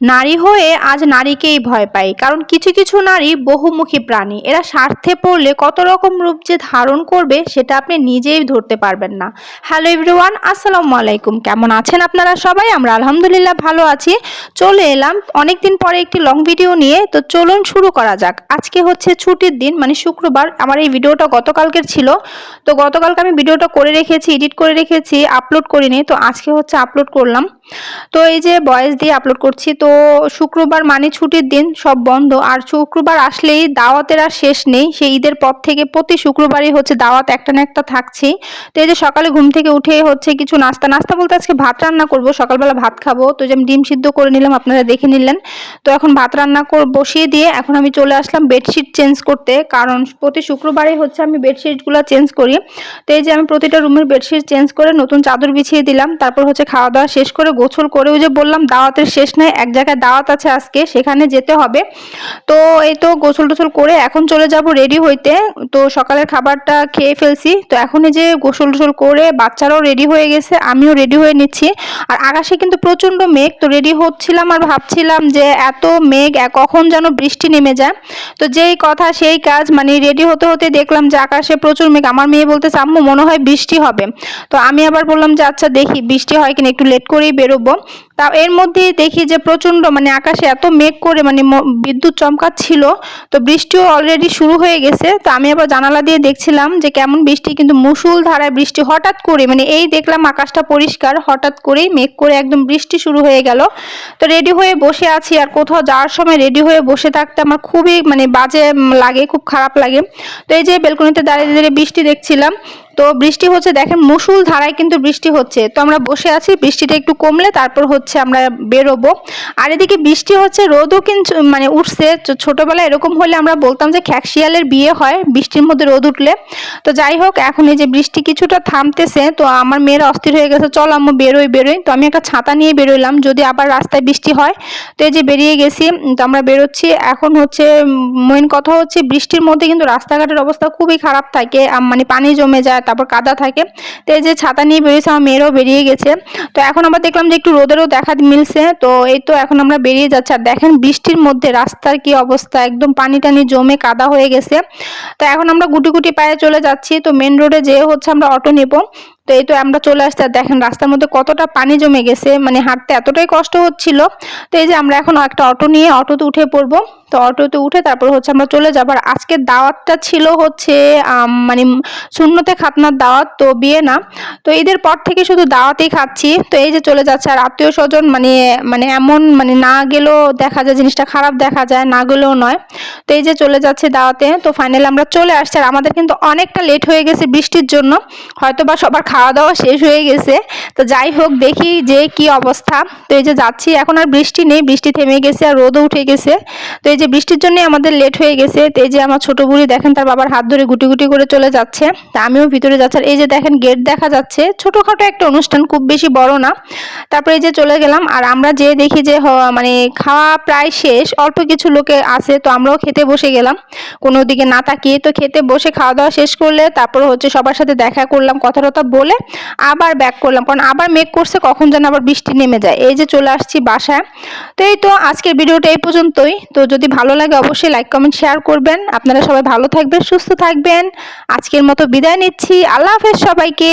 নারী হয়ে আজ নারীকেই ভয় পাই কারণ কিছু কিছু নারী বহুমুখী প্রাণী। এরা স্বার্থে পড়লে কত রকম রূপ যে ধারণ করবে, সেটা আপনি নিজেই ধরতে পারবেন না। হ্যালো এভরিওয়ান, আসসালামু আলাইকুম। কেমন আছেন আপনারা সবাই? আমরা আলহামদুলিল্লাহ ভালো আছি। চলে এলাম অনেক দিন পরে একটি লং ভিডিও নিয়ে। তো চলুন শুরু করা যাক। আজকে হচ্ছে ছুটির দিন মানে শুক্রবার। আমার এই ভিডিওটা গতকালকের ছিল। তো গতকালকে আমি ভিডিওটা করে রেখেছি এডিট করে রেখেছি আপলোড করিনি। তো আজকে হচ্ছে আপলোড করলাম। তো এই যে ভয়েস দিয়ে আপলোড করছি, তো শুক্রবার মানে ছুটির দিন, সব বন্ধ। আর শুক্রবার আসলেই দাওয়াতের আর শেষ নেই। সেই ঈদের পর থেকে প্রতি শুক্রবারই হচ্ছে দাওয়াত একটা না একটা থাকছেই তো এই যে সকালে ঘুম থেকে উঠে হচ্ছে কিছু নাস্তা। নাস্তা বলতে আজকে ভাত রান্না করব। সকালবেলা ভাত খাব। তো যে আমি ডিম সিদ্ধ করে নিলাম, আপনারা দেখে নিলেন। তো এখন ভাত রান্না কর বসিয়ে দিয়ে এখন আমি চলে আসলাম বেডশিট চেঞ্জ করতে। কারণ প্রতি শুক্রবারই হচ্ছে আমি বেডশিটগুলো চেঞ্জ করি। তো এই যে আমি প্রতিটা রুমের বেডশিট চেঞ্জ করে নতুন চাদর বিছিয়ে দিলাম। তারপর হচ্ছে খাওয়া দাওয়া শেষ করে গোছল করে ওই যে বললাম, দাওয়াতের শেষ নাই, এক জায়গায় দাওয়াত আছে আজকে, সেখানে যেতে হবে। তো এই তো গোসল টোসল করে এখন চলে যাব রেডি হইতে। তো সকালের খাবারটা খেয়ে ফেলছি। তো এখন এই যে গোসল টোসল করে বাচ্চারাও রেডি হয়ে গেছে, আমিও রেডি হয়ে নিচ্ছি। আর আকাশে কিন্তু প্রচণ্ড মেঘ, তো রেডি হচ্ছিলাম আর ভাবছিলাম যে এত মেঘ কখন যেন বৃষ্টি নেমে যায়। তো যেই কথা, সেই কাজ মানে রেডি হতে হতে দেখলাম যে আকাশে প্রচুর মেঘ। আমার মেয়ে বলতে আম্মু, মনে হয় বৃষ্টি হবে। তো আমি আবার বললাম যে আচ্ছা দেখি, বৃষ্টি হয় কিনা, একটু লেট করেই বেরোবো। তা এর মধ্যেই দেখি যে প্রচণ্ড মানে আকাশে এত মেঘ করে মানে বিদ্যুৎ চমকাচ্ছিল। তো বৃষ্টিও অলরেডি শুরু হয়ে গেছে। তো আমি আবার জানালা দিয়ে দেখছিলাম যে কেমন বৃষ্টি, কিন্তু মুসুল ধারায় বৃষ্টি হঠাৎ করে মানে এই দেখলাম আকাশটা পরিষ্কার, হঠাৎ করেই মেঘ করে একদম বৃষ্টি শুরু হয়ে গেল। তো রেডি হয়ে বসে আছি আর কোথাও যাওয়ার সময় রেডি হয়ে বসে থাকতে আমার খুবই মানে বাজে লাগে, খুব খারাপ লাগে। তো এই যে বেলকনিতে দাঁড়িয়ে দাঁড়িয়ে বৃষ্টি দেখছিলাম। তো বৃষ্টি হচ্ছে, দেখেন মুসুল ধারায় কিন্তু বৃষ্টি হচ্ছে। তো আমরা বসে আছি, বৃষ্টিটা একটু কমলে তারপর হচ্ছে আমরা বেরোবো। আর এদিকে বৃষ্টি হচ্ছে, রোদও কিন্তু মানে উঠছে। ছোটবেলায় এরকম হলে আমরা বলতাম যে খ্যাকশিয়ালের বিয়ে হয়, বৃষ্টির মধ্যে রোদ উঠলে। তো যাই হোক, এখন এই যে বৃষ্টি কিছুটা থামতেছে, তো আমার মেয়েরা অস্থির হয়ে গেছে, চল আম্মু বেরোই বেরোই। তো আমি একটা ছাতা নিয়ে বেরোইলাম, যদি আবার রাস্তায় বৃষ্টি হয়। তো এই যে বেরিয়ে গেছি, তো আমরা বেরোচ্ছি। এখন হচ্ছে মেন কথা হচ্ছে বৃষ্টির মধ্যে কিন্তু রাস্তাঘাটের অবস্থা খুবই খারাপ থাকে মানে পানি জমে যায় তারপর কাদা থাকে। তো এই যে ছাতা নিয়ে বেরিয়েছে, আমার মেয়েরাও বেরিয়ে গেছে। তো এখন আবার দেখলাম যে একটু রোদেরও দেখা মিলছে। তো এই তো এখন আমরা বেরিয়ে যাচ্ছি। আর দেখেন বৃষ্টির মধ্যে রাস্তার কি অবস্থা। একদম পানি টানি জমে কাদা হয়ে গেছে। তো এখন আমরা গুটি গুটি পায়ে চলে যাচ্ছি। তো মেন রোডে যেয়ে হচ্ছে আমরা অটো নেব। তো এই তো আমরা চলে আর দেখেন রাস্তার মধ্যে কতটা পানি জমে গেছে মানে হাঁটতে এতটাই কষ্ট হচ্ছিল। তো এই যে আমরা এখন একটা অটো নিয়ে অটোতে উঠে পড়ব। তো অটোতে উঠে তারপর হচ্ছে আমরা চলে যাব, আর আজকের দাওয়াতটা ছিল হচ্ছে মানে শূন্যতে খাতনার দাওয়াত, তো বিয়ে না। তো ঈদের পর থেকে শুধু দাওয়াতেই খাচ্ছি। তো এই যে চলে যাচ্ছে, আর আত্মীয় স্বজন মানে মানে এমন মানে না গেলেও দেখা যায়, জিনিসটা খারাপ দেখা যায়, না গেলেও নয়। তো এই যে চলে যাচ্ছে দাওয়াতে, তো ফাইনালি আমরা চলে আসছি, আর আমাদের কিন্তু অনেকটা লেট হয়ে গেছে বৃষ্টির জন্য। হয়তো বা সবার খাওয়া দাওয়া শেষ হয়ে গেছে। তো যাই হোক, দেখি যে কি অবস্থা। তো এই যে যাচ্ছি, এখন আর বৃষ্টি নেই, বৃষ্টি থেমে গেছে আর রোদও উঠে গেছে। তো এই যে বৃষ্টির জন্য আমাদের লেট হয়ে গেছে। তো এই যে আমার ছোট বুড়ি দেখেন, তার বাবার হাত ধরে গুটি গুটি করে চলে যাচ্ছে। তা আমিও ভিতরে যাচ্ছি। আর এই যে দেখেন গেট দেখা যাচ্ছে। ছোটোখাটো একটা অনুষ্ঠান, খুব বেশি বড় না। তারপরে এই যে চলে গেলাম। আর আমরা যে দেখি যে মানে খাওয়া প্রায় শেষ, অল্প কিছু লোকে আছে, তো আমরাও খেতে বসে গেলাম। কোনো দিকে না তাকিয়ে তো খেতে বসে খাওয়া দাওয়া শেষ করলে, তারপর হচ্ছে সবার সাথে দেখা করলাম কথা টথা আবার ব্যাক করলাম। কারণ আবার মেঘ করছে, কখন যেন আবার বৃষ্টি নেমে যায়। এই যে চলে আসছি বাসায়। তো এই তো আজকের ভিডিওটা এই পর্যন্তই। তো যদি ভালো লাগে অবশ্যই লাইক কমেন্ট শেয়ার করবেন। আপনারা সবাই ভালো থাকবেন, সুস্থ থাকবেন। আজকের মতো বিদায় নিচ্ছি। আল্লাহ হাফেজ সবাইকে।